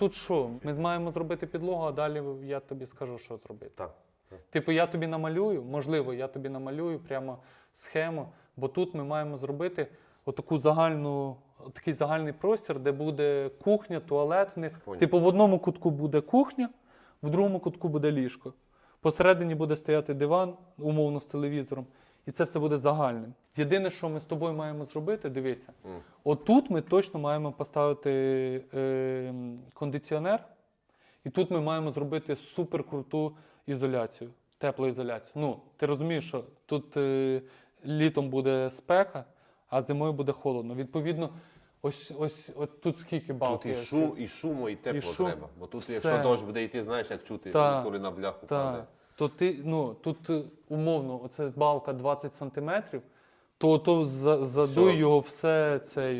тут що? Ми маємо зробити підлогу, а далі я тобі скажу, що зробити. Так. Типу, я тобі намалюю, можливо, я тобі намалюю прямо схему, бо тут ми маємо зробити отаку загальну, такий загальний простір, де буде кухня, туалет в них. Поняв. Типу, в одному кутку буде кухня, в другому кутку буде ліжко. Посередині буде стояти диван, умовно з телевізором, і це все буде загальним. Єдине, що ми з тобою маємо зробити, дивися, отут ми точно маємо поставити е, кондиціонер, і тут ми маємо зробити суперкруту ізоляцію, теплоізоляцію. Ну, ти розумієш, що тут е, літом буде спека, а зимою буде холодно. Відповідно, ось, ось от тут скільки балки. Тут і, шу, і шуму, і тепло шум. треба. Бо тут, Все. якщо дощ буде йти, знаєш, як чути, коли на бляху падає. То ти, ну, тут е, умовно, оце балка 20 сантиметрів, то, то задуй його все цей.